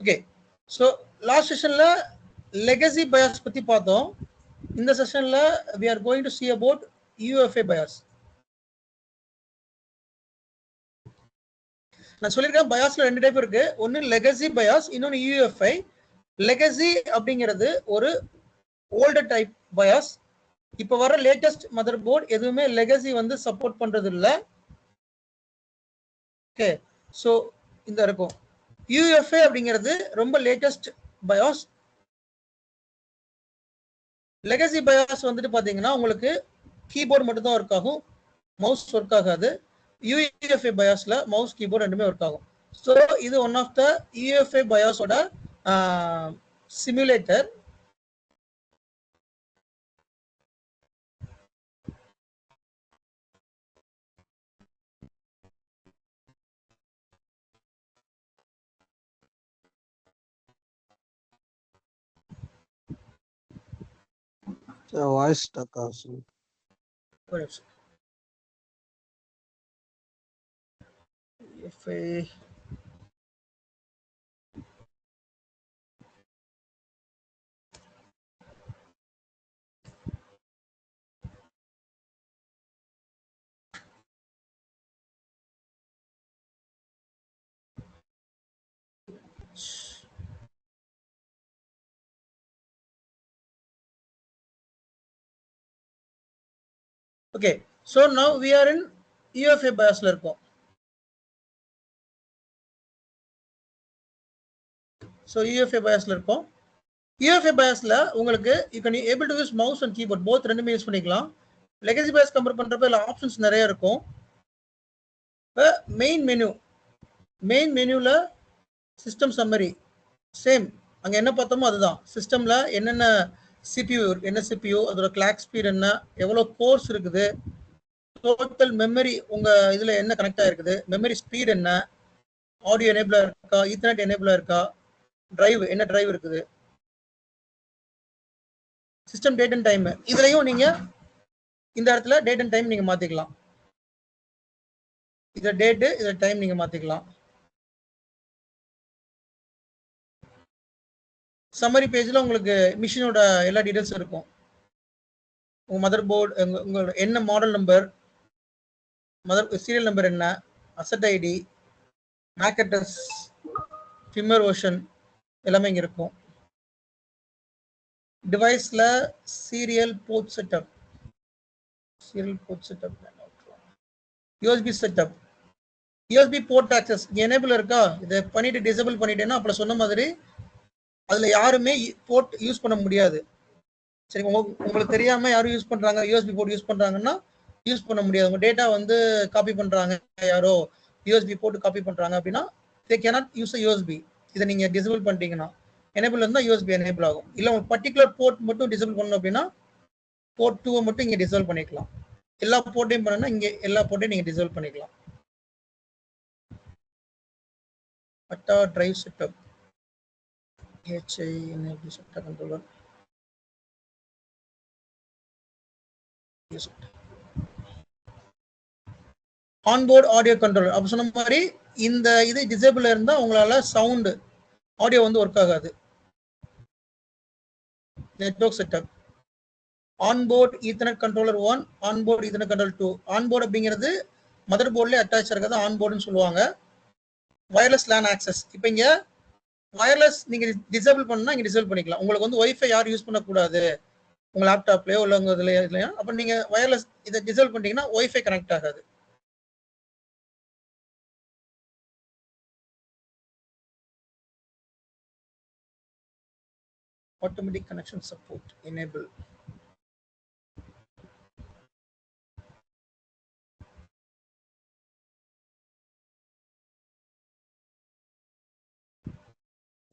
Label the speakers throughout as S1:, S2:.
S1: Okay so last செஷனில் legacy BIOS பற்றி பார்த்தோம். இந்த செஷனில் we are going to see about UEFI BIOS நான் சொல்லியிருக்கேன் பயாஸ்ல ரெண்டு டைப் இருக்கு. ஒன்று லெகசி பயாஸ் இன்னொன்று யூஎஃப்ஐ லெகசி அப்படிங்கிறது ஒரு ஓல்டர் டைப் பயாஸ் இப்போ வர லேட்டஸ்ட் மதர் போர்டு எதுவுமே லெகசி வந்து சப்போர்ட் பண்றது இல்லை ஓகே ஸோ இந்த இருக்கும். யூஎஃப்ஏ அப்படிங்கிறது ரொம்ப லேட்டஸ்ட் பயோஸ் லெகசி பயோஸ் வந்துட்டு பார்த்தீங்கன்னா உங்களுக்கு கீபோர்டு மட்டும்தான் ஒர்க் ஆகும். மவுஸ் ஒர்க் ஆகாது. யூஎஃப்ஏ பயோஸில் மவுஸ் கீபோர்டு ரெண்டுமே ஒர்க் ஆகும். ஸோ இது ஒன் ஆஃப் த யூஎஃப்ஏ பயோஸோட சிமுலேட்டர்
S2: வாய்ஸ் ஸ்டக் ஆகுது
S1: ஒரு நிமிஷம் UEFI okay so now we are in EFI பயாஸ்ல இருக்கோம். ஸோ இஎஃப்ஏ பயாஸ்ல இருக்கோம். இஎஃப்ஏ பயாஸ்ல உங்களுக்கு you can able to use mouse and keyboard both ரெண்டுமே யூஸ் பண்ணிக்கலாம். லெகசி பயாஸ் கம்பேர் பண்ணுறப்ப இதில் ஆப்ஷன்ஸ் நிறைய இருக்கும். இப்போ மெயின் மெனு மெயின் மெனுவில் சிஸ்டம் சம்மரி சேம் அங்கே என்ன பார்த்தோமோ அதுதான். சிஸ்டமில் என்னென்ன சிபியூ என்ன சிபியூ அதோட கிளாக் ஸ்பீட் என்ன எவ்வளோ கோர்ஸ் இருக்குது டோட்டல் மெமரி உங்கள் இதில் என்ன கனெக்ட் ஆகிருக்குது மெமரி ஸ்பீட் என்ன ஆடியோ எனேபிளாக இருக்கா ஈத்தர்நெட் எனேபிளாக இருக்கா டிரைவ் என்ன டிரைவ் இருக்குது. சிஸ்டம் டேட் அண்ட் டைம் இதுலையும் நீங்கள் இந்த இடத்துல டேட் அண்ட் டைம் நீங்கள் மாற்றிக்கலாம் இதில் டேட்டு இதில் டைம் நீங்கள் மாற்றிக்கலாம் சம்மரி பேஜில் உங்களுக்கு மிஷினோட எல்லா டீட்டெயில்ஸும் இருக்கும். உங்கள் மதர் போர்டு உங்களோட என்ன model number mother serial number என்ன asset ID MAC address firmware version எல்லாமே இங்கே இருக்கும். டிவைஸில் serial port setup serial port setup USB setup USB port access enable இருக்கா? இதை பண்ணிட்டு டிசேபிள் பண்ணிட்டேன்னா அப்புறம் சொன்ன மாதிரி அதுல யாருமே போர்ட் யூஸ் பண்ண முடியாது. சரி உங்களுக்கு தெரியாம யாரும் யூஸ் பண்றாங்க யூஎஸ்பி போர்ட் யூஸ் பண்றாங்கன்னா யூஸ் பண்ண முடியாது. உங்க டேட்டா வந்து காப்பி பண்றாங்க யாரோ யூஎஸ்பி போட்டு காப்பி பண்றாங்க அப்படின்னா they cannot use a USB இதை நீங்க டிசபிள் பண்ணிட்டீங்கன்னா எனேபிள் இருந்தா யூஎஸ்பி எனேபிள் ஆகும். இல்ல உங்க பர்டிகுலர் போர்ட் மட்டும் டிசபிள் பண்ணணும் அப்படின்னா போர்ட் டூவை மட்டும் இங்க டிசபிள் பண்ணிக்கலாம். எல்லா போர்ட்டையும் பண்ணணும்னா இங்க எல்லா போர்ட்டையும் நீங்க டிசபிள் பண்ணிக்கலாம். ATA drive setup HI enable sector controller. Onboard audio controller அப்போ சொன்ன மாதிரி இந்த இது டிசேபிள் இருந்தால் உங்களால் சவுண்டு ஆடியோ வந்து ஒர்க் ஆகாது. Network setup onboard ethernet controller one onboard ethernet control two onboard அப்படிங்கிறது மதர் போர்ட்லேயே அட்டாச் இருக்கிறது ஆன்போர்டுன்னு சொல்லுவாங்க. வயர்லெஸ் லேன் ஆக்சஸ் இப்போ இங்கே ஒயர்லெஸ் நீங்க டிசேபிள் பண்ணா இங்க டிசேபிள் பண்ணிக்கலாம். உங்களுக்கு வந்து ஒய்ஃபை யாரும் யூஸ் பண்ணக்கூடாது. உங்க லேப்டாப்லயோ இல்ல உங்க இதுலயோ இல்லையா? அப்ப நீங்க ஒயர்லெஸ் இதை டிசேபிள் பண்ணிட்டீங்கன்னா ஒய்ஃபை கனெக்ட் ஆகாது. Automatic connection support enable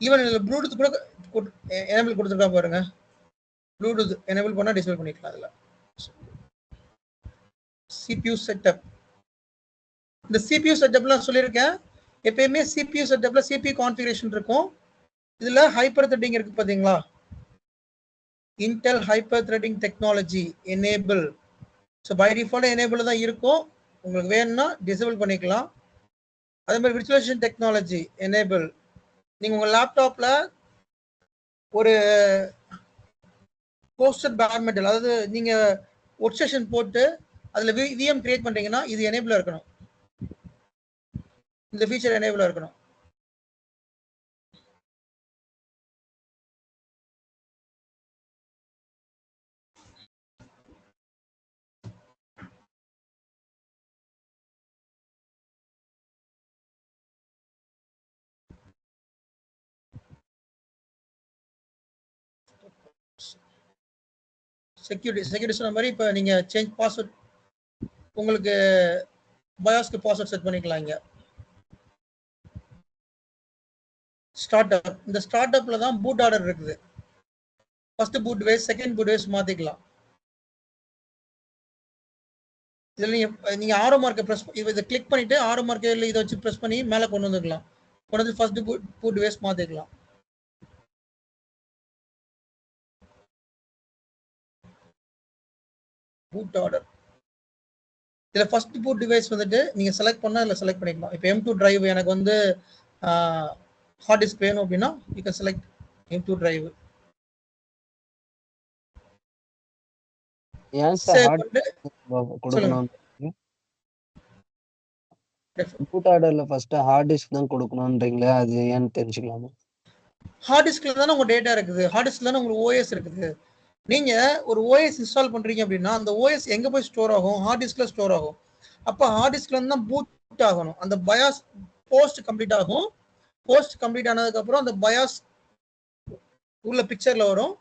S1: even இதில் ப்ளூடூத் கூட எனேபிள் கொடுத்துருக்கா பாருங்க. ப்ளூடூத் எனேபிள் பண்ணால் டிசேபிள் பண்ணிக்கலாம் அதில். சிபியூ செட்டப் இந்த சிபியூ செட்டப்லாம் சொல்லியிருக்கேன். எப்பயுமே சிபியூ செட்டப்பில் சிபியூ கான்ஃபிகரேஷன் இருக்கும். இதில் ஹைப்பர் த்ரெட்டிங் இருக்கு பார்த்தீங்களா Intel hyper threading technology enable so by default enable தான் இருக்கும். உங்களுக்கு வேணும்னா டிசேபிள் பண்ணிக்கலாம். அதே மாதிரி விர்ச்சுவலேஷன் டெக்னாலஜி எனேபிள் நீங்க உங்க லேப்டாப்ல ஒரு போஸ்டர் பேர் மெட்டல் அதாவது நீங்க ஒர்க் செஷன் போட்டு அதுல விஎம் கிரியேட் பண்றீங்கன்னா இது எனேபிளா இருக்கணும். இந்த ஃபீச்சர் எனேபிளா இருக்கணும். செக்யூரிட்டி செக்யூரிட்டி சொன்ன மாதிரி இப்போ நீங்கள் சேஞ்ச் பாஸ்வேர்ட் உங்களுக்கு பயாஸ்க்கு பாஸ்வேர்ட் செட் பண்ணிக்கலாம் இங்கே. ஸ்டார்ட் அப் இந்த ஸ்டார்ட் அப்பில் தான் பூட் ஆர்டர் இருக்குது. First boot ways second boot ways மாற்றிக்கலாம் இதில் நீங்கள் நீங்கள் ஆரோ மார்க்கை ப்ரெஸ் இதை கிளிக் பண்ணிவிட்டு ஆரோ மார்க்கை இல்லை இதை வச்சு ப்ரெஸ் பண்ணி மேலே கொண்டு வந்துக்கலாம். கொண்டு வந்து ஃபர்ஸ்ட் பூட் பூட் வேஸ் மாற்றிக்கலாம் பூட் ஆர்டர் இதில் ஃபர்ஸ்ட் பூட் டிவைஸ் வந்துட்டு நீங்கள் செலக்ட் பண்ணால் இதில் செலக்ட் பண்ணிக்கலாம். இப்போ எம் டூ டிரைவ் எனக்கு வந்து ஹார்ட் டிஸ்க் வேணும் அப்படின்னா
S2: you can
S1: select
S2: M
S1: two
S2: drive input ஆர்டர்ல ஃபர்ஸ்ட் ஹார்ட் டிஸ்க் தான் கொடுக்கணும்ன்றீங்களே அது ஏன்னு தெரிஞ்சுக்கலாமா?
S1: ஹார்ட் டிஸ்க்ல தானே உங்க டேட்டா இருக்குது. ஹார்ட் டிஸ்க்ல தானே உங்களுக்கு ஓஎஸ் இருக்குது. நீங்க ஒரு ஓஎஸ் இன்ஸ்டால் பண்றீங்க அப்படின்னா அந்த ஓஎஸ் எங்க போய் ஸ்டோர் ஆகும்? ஹார்ட் டிஸ்க்ல ஸ்டோர் ஆகும். அப்ப ஹார்ட் டிஸ்க்ல இருந்து தான் பூட் ஆகணும். அந்த பயாஸ் போஸ்ட் கம்ப்ளீட் ஆகும். போஸ்ட் கம்ப்ளீட் ஆனதுக்கு அப்புறம் அந்த பயாஸ் உள்ள பிக்சர்ல வரும்.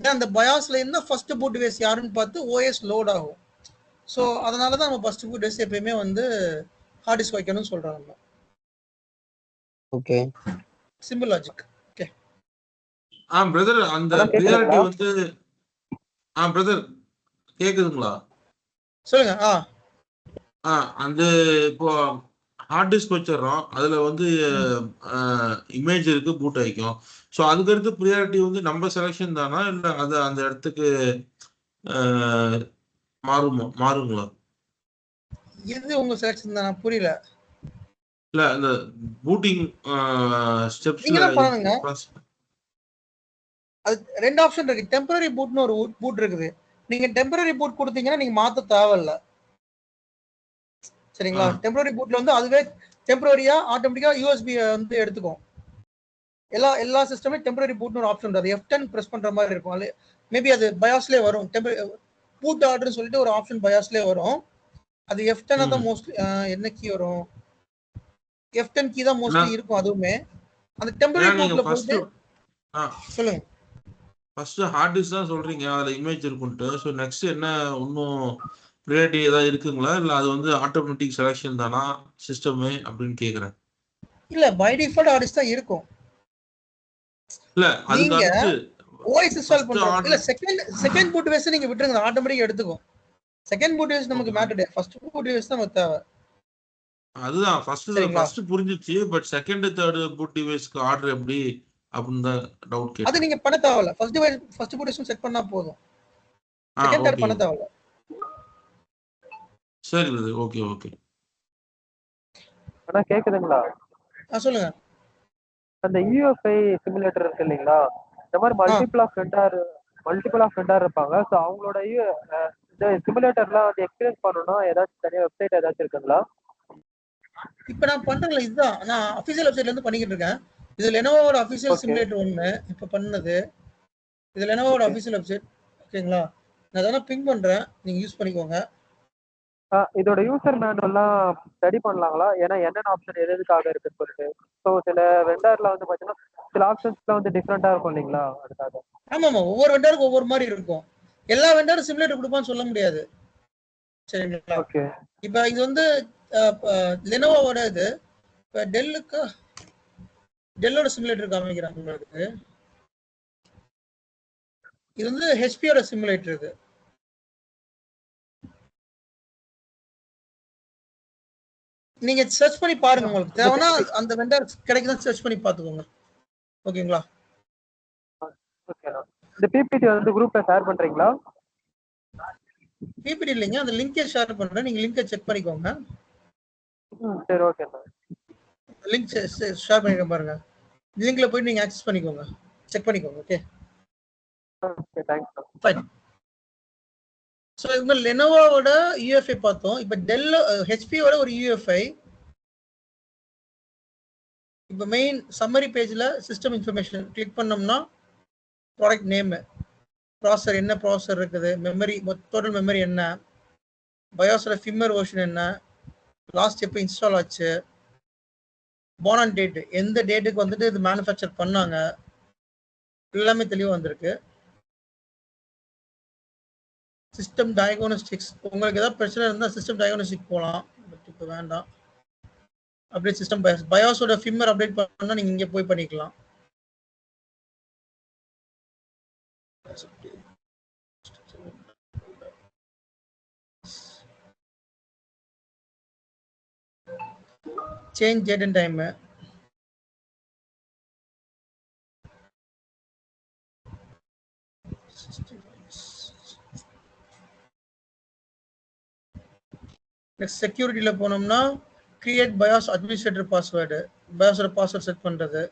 S1: அந்த பயாஸ்ல இருந்தா ஃபர்ஸ்ட் பூட் டிவைஸ் யாருன்னு பார்த்து ஓஎஸ் லோட் ஆகும். ஸோ அதனால தான் நம்ம ஃபர்ஸ்ட் பூட் டிவைஸ் எப்பயுமே வந்து ஹார்ட் டிஸ்க் வைக்கணும்னு சொல்றாங்க.
S2: Okay
S1: simple logic
S3: ah brother அந்த ப்ரியாரிட்டி? வந்து ஆ பிரதர் கேக்குதுங்களா?
S1: சொல்லுங்க ஆ.
S3: ஆ அந்த இப்போ ஹார்ட் டிஸ்க் வச்சிடுறோம். அதுல வந்து இமேஜ் இருக்கு பூட் ஆயிக்கும் ஸோ அதுக்கு அடுத்து ப்ரியாரிட்டி வந்து நம்ம செலெக்ஷன் தானா? இல்ல அது அந்த இடத்துக்கு மாறுமா மாறுங்களா?
S1: இது உங்க செலக்ஷன் தான்? புரியல.
S3: இல்ல இந்த பூட்டிங். ஸ்டெப்ஸ்ல
S1: அது ரெண்டு ஆப்ஷன் இருக்கு. டெம்பரரி பூட்னு ஒரு பூட் இருக்குது. நீங்க டெம்பரரி பூட் கொடுத்தீங்கன்னா நீங்க மாத்த தேவையில்ல. சரிங்களா. டெம்பரரி பூட்ல வந்து அதுவே டெம்பரரியா ஆட்டோமேட்டிக்கா யூஎஸ்பி வந்து எடுத்துக்கும். எல்லா எல்லா சிஸ்டமே டெம்பரரி பூட்னு ஒரு ஆப்ஷன் அது எஃப் டென் ப்ரெஸ் பண்ற மாதிரி இருக்கும். அது மேபி அது பயாஸ்லேயே வரும். டெம்பரரி பூட் ஆர்டர்னு சொல்லிட்டு ஒரு ஆப்ஷன் பயாஸ்லேயே வரும். அது எஃப் டென் தான். மோஸ்ட்லி என்ன கீ வரும்? எஃப் டென் கீ தான் மோஸ்ட்லி இருக்கும் அதுவுமே. அந்த டெம்பரரி பூட்ல போயிட்டு சொல்லுங்க.
S3: ஃபர்ஸ்ட் ஹார்ட் டிஸ்க் தான் சொல்றீங்க அதுல இமேஜ் இருக்குன்ட்டு. ஸோ நெக்ஸ்ட் என்ன இன்னும் ப்ரியாரிட்டி ஏதாவது இருக்குங்களா? இல்ல அது வந்து ஆட்டோமேட்டிக் செலெக்ஷன் தானா? சிஸ்டமே அப்படின்னு கேக்குறேன்.
S1: இல்ல பை டிஃபால்ட் ஆர்டிஸ்ட் தான் இருக்கும்.
S3: இல்ல அதுக்கு
S1: நீங்க-
S3: அடுத்து
S1: ஓஎஸ் இன்ஸ்டால் பண்றோம் இல்ல செகண்ட் செகண்ட் பூட் வேஸ் நீங்க விட்டுருங்க. ஆட்டோமேட்டிக் எடுத்துக்கும். செகண்ட் பூட் வேஸ் நமக்கு. மேட்டர் ஃபர்ஸ்ட் பூட் வேஸ் தான் நமக்கு தேவை.
S3: அதுதான். ஃபர்ஸ்ட்? ஃபர்ஸ்ட் புரிஞ்சிச்சு பட் செகண்ட் தேர்ட் பூட் டிவைஸ்க்கு ஆர்டர் எப்படி? அப்படின்னு தான் டவுட்
S1: அது நீங்க பண்ண தேவையில்ல. First device first device set பண்ணா போதும். செகண்ட் தேர்ட் பண்ண தேவையில்ல.
S3: சரி பிரதர் ஓகே ஓகே
S4: அண்ணா கேக்குதுங்களா?
S1: ஆ சொல்லுங்க.
S4: அந்த யூஎஃப்ஐ சிமுலேட்டர் இருக்கு இல்லைங்களா? இந்த மாதிரி multiple of vendor multiple of vendor இருப்பாங்க. ஸோ அவங்களோட அஹ் இந்த சிமுலேட்டர்லாம் வந்து எக்ஸ்பீரியன்ஸ் பண்ணணும்னா ஏதாச்சும் தனியாக வெப்சைட் ஏதாச்சும் இருக்குங்களா?
S1: இப்போ நான் பண்றேன்ல இதுதான். நான் அஃபிஷியல் வெப்சைட்ல இருந்து பண்ணிக்கிட்டு இருக்கேன். இது லெனோவோட அஃபிஷியல்
S4: Okay.
S1: சிமுலேட்டர் ஒன்று இப்போ பண்ணது. இது லெனோவோட
S4: Okay.
S1: அஃபிஷியல் வெப்சைட் ஓகேங்களா நான் அதெல்லாம் பிங் பண்றேன். நீங்க யூஸ் பண்ணிக்கோங்க.
S4: இதோட யூசர் மேனுவல்லாம் ஸ்டடி பண்ணலாங்களா? ஏன்னா என்னென்ன ஆப்ஷன் எது எதுக்காக இருக்குன்னு சொல்லிட்டு. ஸோ சில வெண்டார்ல வந்து பார்த்தீங்கன்னா சில ஆப்ஷன்ஸ்லாம் வந்து டிஃப்ரெண்ட்டாக இருக்கும் இல்லைங்களா? அதுக்காக.
S1: ஆமா ஆமா ஒவ்வொரு வெண்டாருக்கும் ஒவ்வொரு மாதிரி இருக்கும். எல்லா வெண்டாரும் சிமுலேட்டர் கொடுப்பான்னு சொல்ல முடியாது. சரிங்களா?
S4: ஓகே
S1: இப்போ இது வந்து லெனோவோட இது. இப்போ டெல்லுக்கு டெல்லோட சிமுலேட்டர் காமிக்கிறாங்க உங்களுக்கு. இது வந்து ஹெச்பியோட சிமுலேட்டர் இது. நீங்க சர்ச் பண்ணி பாருங்க உங்களுக்கு. தேவைன்னா அந்த வெண்டர் கிடைக்குதான் சர்ச் பண்ணி பார்த்துக்கோங்க. ஓகேங்களா?
S4: இந்த பிபிடி வந்து குரூப்ல ஷேர் பண்றீங்களா?
S1: பிபிடி இல்லைங்க. அந்த லிங்கை ஷேர் பண்றேன். நீங்க லிங்கை செக் பண்ணிக்கோங்க.
S4: சரி ஓகேண்ணா
S1: லிங்க் ஷேர் பண்ணிருக்கேன் பாருங்க. லிங்க்ல போய் நீங்க ஆக்சஸ் பண்ணிக்கோங்க. செக் பண்ணிக்கோங்க
S4: okay okay thanks
S1: fine so இவங்க லெனோவோட யூஎஃப்ஐ பார்த்தோம். இப்போ டெல் ஹெச்பியோட ஒரு யூஎஃப்ஐ இப்போ மெயின் சம்மரி பேஜில் சிஸ்டம் இன்ஃபர்மேஷன் கிளிக் பண்ணோம்னா ப்ராடக்ட் நேமு ப்ராசர் என்ன ப்ராசர் இருக்குது மெமரி டோட்டல் மெமரி என்ன பயோஸோட ஃபிம்மர் வெர்ஷன் என்ன லாஸ்ட் எப்போ இன்ஸ்டால் ஆச்சு போனான் டேட் எந்த டேட்டுக்கு வந்துட்டு இது மேனுஃபேக்சர் பண்ணாங்க? எல்லாமே தெளிவாக வந்திருக்கு. சிஸ்டம் டயக்னோஸ்டிக்ஸ் உங்களுக்கு ஏதாவது பிரச்சனை இருந்தால் சிஸ்டம் டயக்னோஸ்டிக் போகலாம் பட் இப்போ வேண்டாம். அப்டேட் சிஸ்டம் பயாஸ் பயாஸோட ஃபிம்மர் அப்டேட் பண்ணால் நீங்கள் இங்கே போய் பண்ணிக்கலாம். Change date and time next செக்யூரிட்டியில் போனோம்னா கிரியேட் பயாஸ் அட்மினிஸ்ட்ரேட்டர் பாஸ்வேர்டு பயாஸோட பாஸ்வேர்ட் செட் பண்ணுறது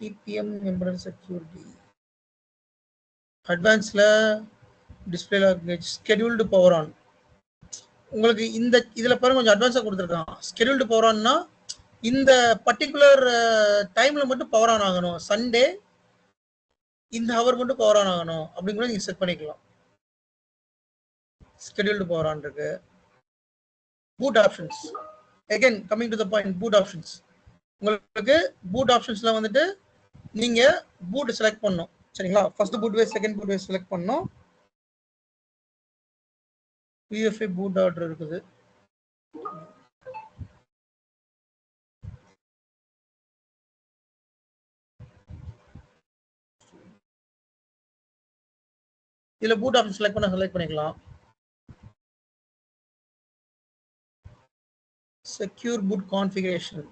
S1: டிபிஎம் எம்பரல் செக்யூரிட்டி அட்வான்ஸில் டிஸ்பிளே ஸ்கெடியூல்டு பவர் ஆன் உங்களுக்கு இந்த இதில் பாருங்க கொஞ்சம் அட்வான்ஸாக கொடுத்துருக்கான். ஸ்கெடியூல்டு பவர் ஆன்னா இந்த பர்டிகுலர் டைமில் மட்டும் பவர் ஆன் ஆகணும். சண்டே இந்த ஹவர் மட்டும் பவர் ஆன் ஆகணும். அப்படிங்கிற நீங்கள் செட் பண்ணிக்கலாம். ஸ்கெடியூல்டு பவர் ஆன் இருக்கு. Boot options again coming to the point boot options உங்களுக்கு பூட் ஆப்ஷன்ஸ்ல வந்துட்டு நீங்க பூட் செலக்ட் பண்ணும் சரிங்களா? First boot device second boot device select பண்ணும் பிஎஃப்ஐ பூட் ஆர்டர் இருக்குது இதுல பூட் ஆப்ஷன் செலக்ட் பண்ண செலக்ட் பண்ணிக்கலாம் secure boot configuration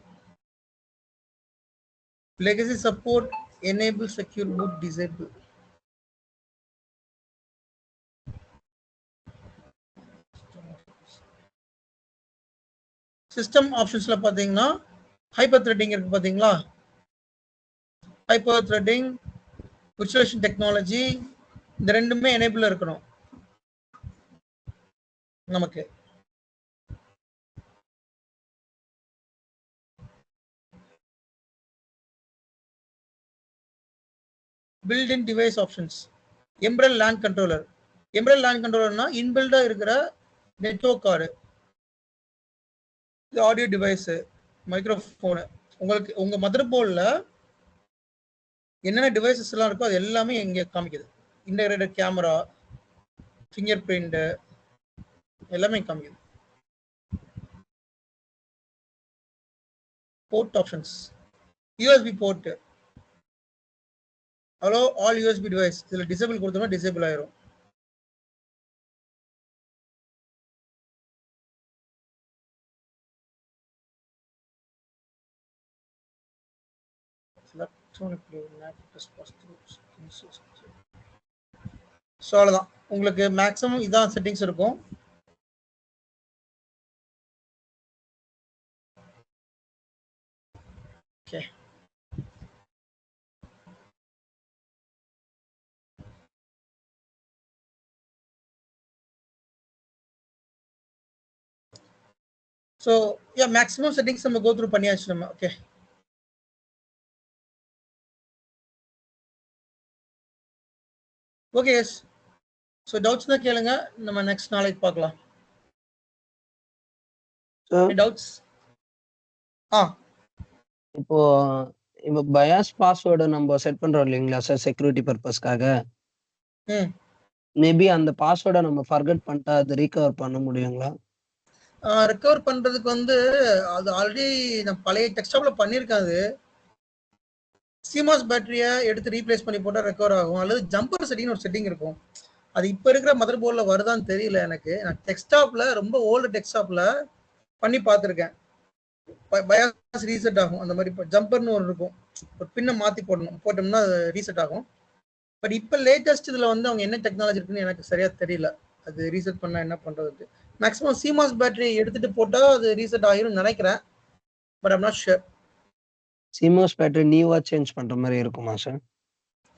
S1: legacy support enable secure boot disable system ஆப்ஷன்ஸ்ல பாத்தீங்கன்னா ஹைப்பர் த்ரெட்டிங் இருக்கு பாத்தீங்களா? ஹைப்பர் த்ரெட்டிங் விர்ச்சுவலேஷன் டெக்னாலஜி இந்த ரெண்டுமே எனேபிள் இருக்கணும். நமக்கு. Built in device options embedded LAN controller embedded LAN கண்ட்ரோலர்னா இன்பில்டா இருக்கிற நெட்ஒர்க் கார்டு இது ஆடியோ டிவைஸு மைக்ரோஃபோனு உங்களுக்கு உங்கள் மதர் போர்டில் என்னென்ன டிவைசஸ் எல்லாம் இருக்கோ அது எல்லாமே இங்கே காமிக்குது. இன்டகிரேட்டட் கேமரா ஃபிங்கர் பிரிண்ட்டு எல்லாமே காமிக்குது. Port options USB port hello all USB device இதில் டிசேபிள் கொடுத்தோம்னா டிசேபிள் ஆயிரும். ஸோ அவ்வளோதான் உங்களுக்கு மேக்ஸிமம் இதான் செட்டிங்ஸ் இருக்கும். Okay so yeah maximum settings நம்ம கோ த்ரூ பண்ணியாச்சு நம்ம. Okay okay yes so doubts தான் கேளுங்க. நம்ம நெக்ஸ்ட் நாளைக்கு பார்க்கலாம். Doubts ah.
S2: இப்போ இப்போ பயாஸ் பாஸ்வேர்டு நம்ம செட் பண்றோம் இல்லைங்களா சார் செக்யூரிட்டி பர்பஸ்க்காக மேபி அந்த பாஸ்வேர்டை நம்ம ஃபர்கட் பண்ணிட்டா அது ரீகவர் பண்ண முடியுங்களா?
S1: ரெக்கவர் பண்றதுக்கு வந்து அது ஆல்ரெடி நான் பழைய டெக்ஸ்டாப்ல பண்ணியிருக்கேன் அது. சிமாஸ் பேட்டரியை எடுத்து ரீப்ளேஸ் பண்ணி போட்டால் ரெக்கவர் ஆகும். அல்லது ஜம்பர் செட்டிங்னு ஒரு செட்டிங் இருக்கும். அது இப்போ இருக்கிற மதர் போர்டில் வருதான்னு தெரியல எனக்கு. நான் டெக்ஸ்டாப்பில் ரொம்ப ஓல்டு டெக்ஸ்டாப்பில் பண்ணி பார்த்துருக்கேன். பயாஸ் ரீசெட் ஆகும். அந்த மாதிரி இப்போ ஜம்பர்னு ஒன்று இருக்கும். ஒரு பின்னை மாற்றி போடணும். போட்டோம்னா அது ரீசெட் ஆகும். பட் இப்போ லேட்டஸ்ட் இதில் வந்து அவங்க என்ன டெக்னாலஜி இருக்குன்னு எனக்கு சரியாக தெரியல. அது ரீசெட் பண்ணால் என்ன பண்ணுறது மேக்ஸிமம் சிமாஸ் பேட்டரி எடுத்துகிட்டு போட்டால் அது ரீசெட் ஆகிரும் நினைக்கிறேன். But I'm not sure
S2: CMOS battery நியூவா சேஞ்ச் பண்ற மாதிரி இருக்குமா சார்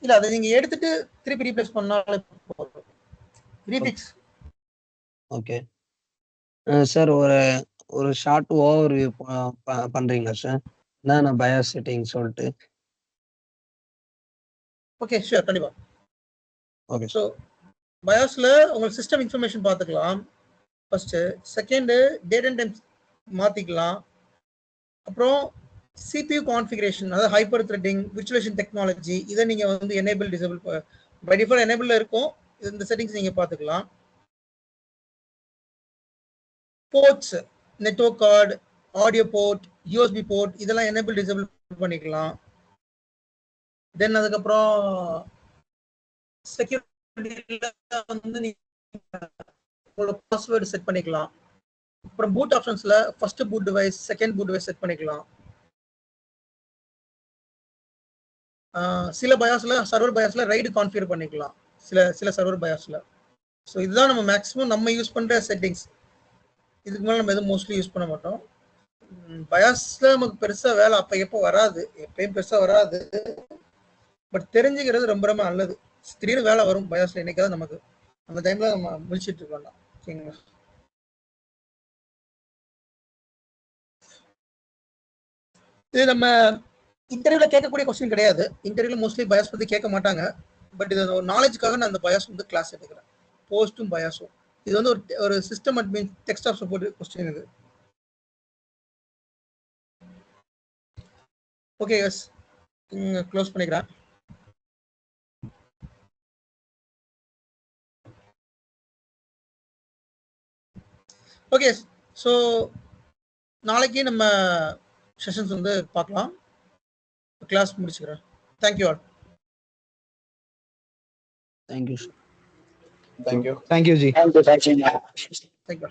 S1: இல்ல அதை நீங்க எடுத்துட்டு திருப்பி ரீப்ளேஸ் பண்ணாலே போதும். ரீபிக்ஸ்
S2: ஓகே சார் ஒரு ஒரு ஷார்ட் ஓவர் வியூ பண்றீங்களா சார் என்னென்ன பயாஸ் செட்டிங் சொல்லிட்டு.
S1: ஓகே ஷூர் கண்டிப்பா.
S2: ஓகே
S1: ஸோ பயாஸ்ல உங்களுக்கு சிஸ்டம் இன்ஃபர்மேஷன் பார்த்துக்கலாம். First second date and time மாத்திக்கலாம். அப்புறம் சிபியூ கான்ஃபிகரேஷன் அதாவது ஹைப்பர் த்ரெட்டிங் விர்ச்சுவலேஷன் டெக்னாலஜி இதை நீங்க வந்து enable disable by default enable இருக்கும். இந்த செட்டிங்ஸ் நீங்க பார்த்துக்கலாம். Ports network card audio port USB port இதெல்லாம் எனேபிள் டிசேபிள் பண்ணிக்கலாம். தென் அதுக்கப்புறம் செக்யூரிட்டியில வந்து நீங்க உங்களோட பாஸ்வேர்டு செட் பண்ணிக்கலாம். அப்புறம் boot ஆப்ஷன்ஸ்ல first boot device second boot device set பண்ணிக்கலாம். சில பயாஸ்ல சர்வர் பயாஸ்ல ரைடு கான்ஃபிகர் பண்ணிக்கலாம். சில சில சர்வர் பயாஸ்ல ஸோ இதுதான் நம்ம மேக்ஸிமம் நம்ம யூஸ் பண்ணுற செட்டிங்ஸ் இதுக்கு மேலே நம்ம எதுவும் மோஸ்ட்லி யூஸ் பண்ண மாட்டோம். பயாஸ்ல நமக்கு பெருசாக வேலை அப்போ எப்போ வராது. எப்பயும் பெருசாக வராது. பட் தெரிஞ்சுக்கிறது ரொம்ப ரொம்ப நல்லது. திடீர்னு வேலை வரும் பயாஸ்ல என்னைக்காவது நமக்கு. அந்த டைம்ல நம்ம முடிச்சுட்டு இருக்க ஓகேங்களா இது நம்ம இன்டர்வியூல கேட்கக்கூடிய கொஸ்டின் கிடையாது. இன்டர்வியூல மோஸ்ட்லி பயாஸ் பத்தி கேட்க மாட்டாங்க. பட் இது ஒரு நாலேஜுக்காக நான் அந்த பயாஸ் வந்து கிளாஸ் எடுக்கிறேன். போஸ்ட்டும் பயாஸும் இது வந்து ஒரு ஒரு system admin text of support question இது. ஓகே எஸ் க்ளோஸ் பண்ணிக்கிறேன். ஓகே ஸோ நாளைக்கு நம்ம செஷன்ஸ் வந்து பார்க்கலாம். கிளாஸ் முடிச்சுக்கிறேன் thank you
S2: all thank you sir
S5: Thank you.
S6: Thank you, Ji.
S1: Thank you
S7: Thank you.